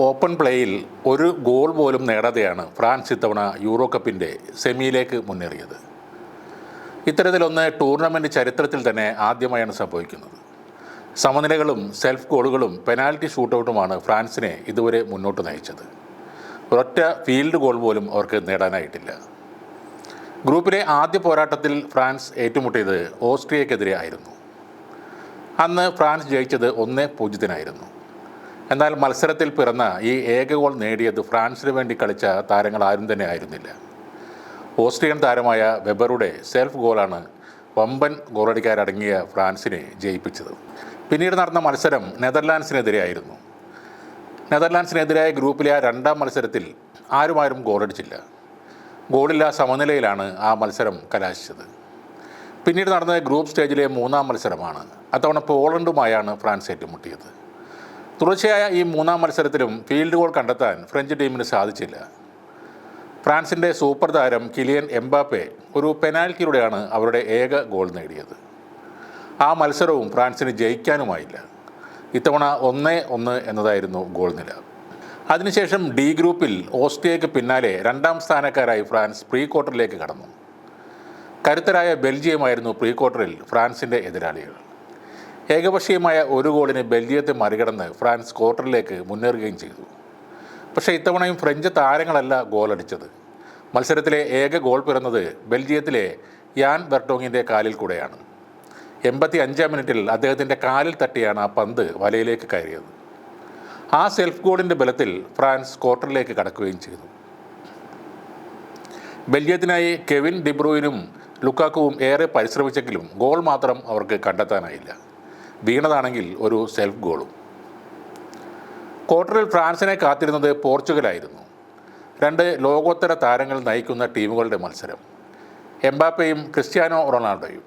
Open പ്ലേയിൽ ഒരു goal പോലും നേടാതെയാണ് France ഇത്തവണ യൂറോ കപ്പിന്റെ സെമിയിലേക്ക് മുന്നേറിയത്. ഇത്തരത്തിലൊന്ന് ടൂർണമെന്റ് ചരിത്രത്തിൽ തന്നെ ആദ്യമായാണ് സംഭവിക്കുന്നത്. സമനിലകളും സെൽഫ് ഗോളുകളും പെനാൽറ്റി ഷൂട്ടൗട്ടുമാണ് ഫ്രാൻസിനെ ഇതുവരെ മുന്നോട്ട് നയിച്ചത്. ഒരൊറ്റ ഫീൽഡ് ഗോൾ പോലും അവർക്ക് നേടാനായിട്ടില്ല. ഗ്രൂപ്പിലെ ആദ്യ പോരാട്ടത്തിൽ ഫ്രാൻസ് ഏറ്റുമുട്ടിയത് ഓസ്ട്രിയക്കെതിരെ ആയിരുന്നു. അന്ന് ഫ്രാൻസ് ജയിച്ചത് ഒന്ന് പൂജ്യത്തിനായിരുന്നു. എന്നാൽ മത്സരത്തിൽ പിറന്ന ഈ ഏക ഗോൾ നേടിയത് ഫ്രാൻസിന് വേണ്ടി കളിച്ച താരങ്ങൾ ആരും തന്നെ ആയിരുന്നില്ല. ഓസ്ട്രിയൻ താരമായ വെബറുടെ സെൽഫ് ഗോളാണ് വമ്പൻ ഗോളടിക്കാരടങ്ങിയ ഫ്രാൻസിനെ ജയിപ്പിച്ചത്. പിന്നീട് നടന്ന മത്സരം നെതർലാൻഡ്സിനെതിരെയായിരുന്നു. നെതർലാൻഡ്സിനെതിരായ ഗ്രൂപ്പിലെ ആ രണ്ടാം മത്സരത്തിൽ ആരുമാരും ഗോളടിച്ചില്ല. ഗോളില്ലാ സമനിലയിലാണ് ആ മത്സരം കലാശിച്ചത്. പിന്നീട് നടന്ന ഗ്രൂപ്പ് സ്റ്റേജിലെ മൂന്നാം മത്സരമാണ്. അത്തവണ പോളണ്ടുമായാണ് ഫ്രാൻസ് ഏറ്റുമുട്ടിയത്. തുടർച്ചയായ ഈ മൂന്നാം മത്സരത്തിലും ഫീൽഡ് ഗോൾ കണ്ടെത്താൻ ഫ്രഞ്ച് ടീമിന് സാധിച്ചില്ല. ഫ്രാൻസിന്റെ സൂപ്പർ താരം കിലിയൻ എംബാപ്പെ ഒരു പെനാൽറ്റിയിലൂടെയാണ് അവരുടെ ഏക ഗോൾ നേടിയത്. ആ മത്സരവും ഫ്രാൻസിന് ജയിക്കാനുമായില്ല. ഇത്തവണ ഒന്നേ ഒന്ന് എന്നതായിരുന്നു ഗോൾ നില. അതിനുശേഷം ഡി ഗ്രൂപ്പിൽ ഓസ്ട്രിയയ്ക്ക് പിന്നാലെ രണ്ടാം സ്ഥാനക്കാരായി ഫ്രാൻസ് പ്രീ ക്വാർട്ടറിലേക്ക് കടന്നു. കരുത്തരായ ബെൽജിയമായിരുന്നു പ്രീ ക്വാർട്ടറിൽ ഫ്രാൻസിന്റെ എതിരാളികൾ. ഏകപക്ഷീയമായ ഒരു ഗോളിന് ബെൽജിയത്തെ മറികടന്ന് ഫ്രാൻസ് ക്വാർട്ടറിലേക്ക് മുന്നേറുകയും ചെയ്തു. പക്ഷേ ഇത്തവണയും ഫ്രഞ്ച് താരങ്ങളല്ല ഗോളടിച്ചത്. മത്സരത്തിലെ ഏക ഗോൾ പിറന്നത് ബെൽജിയത്തിലെ യാൻ ബെർട്ടോങ്ങിന്റെ കാലിൽ കൂടെയാണ്. എൺപത്തി അഞ്ചാം മിനിറ്റിൽ അദ്ദേഹത്തിന്റെ കാലിൽ തട്ടിയാണ് ആ പന്ത് വലയിലേക്ക് കയറിയത്. ആ സെൽഫ് ഗോളിന്റെ ബലത്തിൽ ഫ്രാൻസ് ക്വാർട്ടറിലേക്ക് കടക്കുകയും ചെയ്തു. ബെൽജിയത്തിനായി കെവിൻ ഡിബ്രൂയിനും ലുക്കാക്കുവും ഏറെ പരിശ്രമിച്ചെങ്കിലും ഗോൾ മാത്രം അവർക്ക് കണ്ടെത്താനായില്ല. വീണതാണെങ്കിൽ ഒരു സെൽഫ് ഗോളും ക്വാർട്ടറിൽ ഫ്രാൻസിനെ കാത്തിരുന്നത് പോർച്ചുഗലായിരുന്നു. രണ്ട് ലോകോത്തര താരങ്ങൾ നയിക്കുന്ന ടീമുകളുടെ മത്സരം. എംബാപ്പയും ക്രിസ്ത്യാനോ റൊണാൾഡോയും.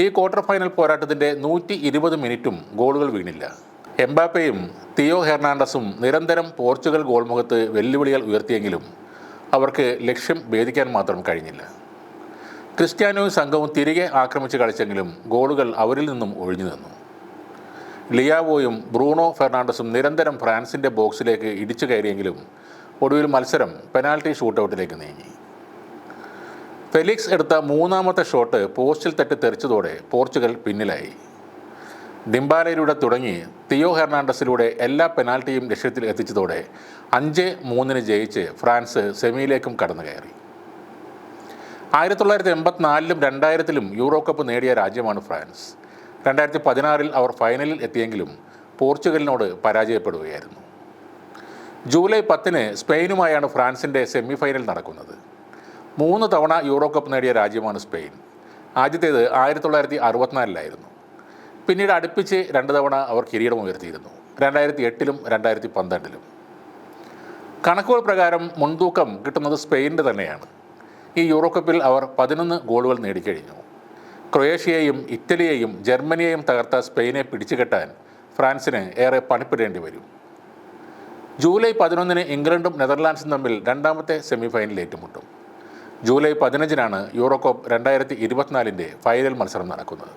ഈ ക്വാർട്ടർ ഫൈനൽ പോരാട്ടത്തിന്റെ നൂറ്റി ഇരുപത് മിനിറ്റും ഗോളുകൾ വീണില്ല. എംബാപ്പയും തിയോ ഹെർണാണ്ടസും നിരന്തരം പോർച്ചുഗൽ ഗോൾമുഖത്ത് വെല്ലുവിളികൾ ഉയർത്തിയെങ്കിലും അവർക്ക് ലക്ഷ്യം ഭേദിക്കാൻ മാത്രം കഴിഞ്ഞില്ല. ക്രിസ്ത്യാനോയും സംഘവും തിരികെ ആക്രമിച്ച് കളിച്ചെങ്കിലും ഗോളുകൾ അവരിൽ നിന്നും ഒഴിഞ്ഞു നിന്നു. ലിയാവോയും ബ്രൂണോ ഫെർണാണ്ടസും നിരന്തരം ഫ്രാൻസിന്റെ ബോക്സിലേക്ക് ഇടിച്ചു കയറിയെങ്കിലും ഒടുവിൽ മത്സരം പെനാൽറ്റി ഷൂട്ടൗട്ടിലേക്ക് നീങ്ങി. ഫെലിക്സ് എടുത്ത മൂന്നാമത്തെ ഷോട്ട് പോസ്റ്റിൽ തട്ടി തെറിച്ചതോടെ പോർച്ചുഗൽ പിന്നിലായി. ഡിംബാലയിലൂടെ തുടങ്ങി തിയോ ഹെർണാണ്ടസിലൂടെ എല്ലാ പെനാൽറ്റിയും ലക്ഷ്യത്തിൽ എത്തിച്ചതോടെ അഞ്ച് മൂന്നിന് ജയിച്ച് ഫ്രാൻസ് സെമിയിലേക്കും കടന്നു കയറി. ആയിരത്തി തൊള്ളായിരത്തി എൺപത്തിനാലിലും രണ്ടായിരത്തിലും യൂറോ കപ്പ് നേടിയ രാജ്യമാണ് ഫ്രാൻസ്. രണ്ടായിരത്തി പതിനാറിൽ അവർ ഫൈനലിൽ എത്തിയെങ്കിലും പോർച്ചുഗലിനോട് പരാജയപ്പെടുകയായിരുന്നു. ജൂലൈ പത്തിന് സ്പെയിനുമായാണ് ഫ്രാൻസിന്റെ സെമി ഫൈനൽ നടക്കുന്നത്. മൂന്ന് തവണ യൂറോ കപ്പ് നേടിയ രാജ്യമാണ് സ്പെയിൻ. ആദ്യത്തേത് ആയിരത്തി തൊള്ളായിരത്തി അറുപത്തിനാലിലായിരുന്നു പിന്നീട് അടുപ്പിച്ച് രണ്ട് തവണ അവർ കിരീടം ഉയർത്തിയിരുന്നു. രണ്ടായിരത്തി എട്ടിലും രണ്ടായിരത്തി പന്ത്രണ്ടിലും കണക്കുകൾ പ്രകാരം മുൻതൂക്കം കിട്ടുന്നത് സ്പെയിനിന്റെ തന്നെയാണ്. ഈ യൂറോ കപ്പിൽ അവർ പതിനൊന്ന് ഗോളുകൾ നേടിക്കഴിഞ്ഞു. ക്രൊയേഷ്യയെയും ഇറ്റലിയെയും ജർമ്മനിയെയും തകർത്ത സ്പെയിനെ പിടിച്ചുകെട്ടാൻ ഫ്രാൻസിന് ഏറെ പണിപ്പെടേണ്ടി വരും. ജൂലൈ പതിനൊന്നിന് ഇംഗ്ലണ്ടും നെതർലാൻഡ്സും തമ്മിൽ രണ്ടാമത്തെ സെമിഫൈനൽ ഏറ്റുമുട്ടും. ജൂലൈ പതിനഞ്ചിനാണ് യൂറോകോപ്പ് രണ്ടായിരത്തി ഇരുപത്തിനാലിന്റെ ഫൈനൽ മത്സരം നടക്കുന്നത്.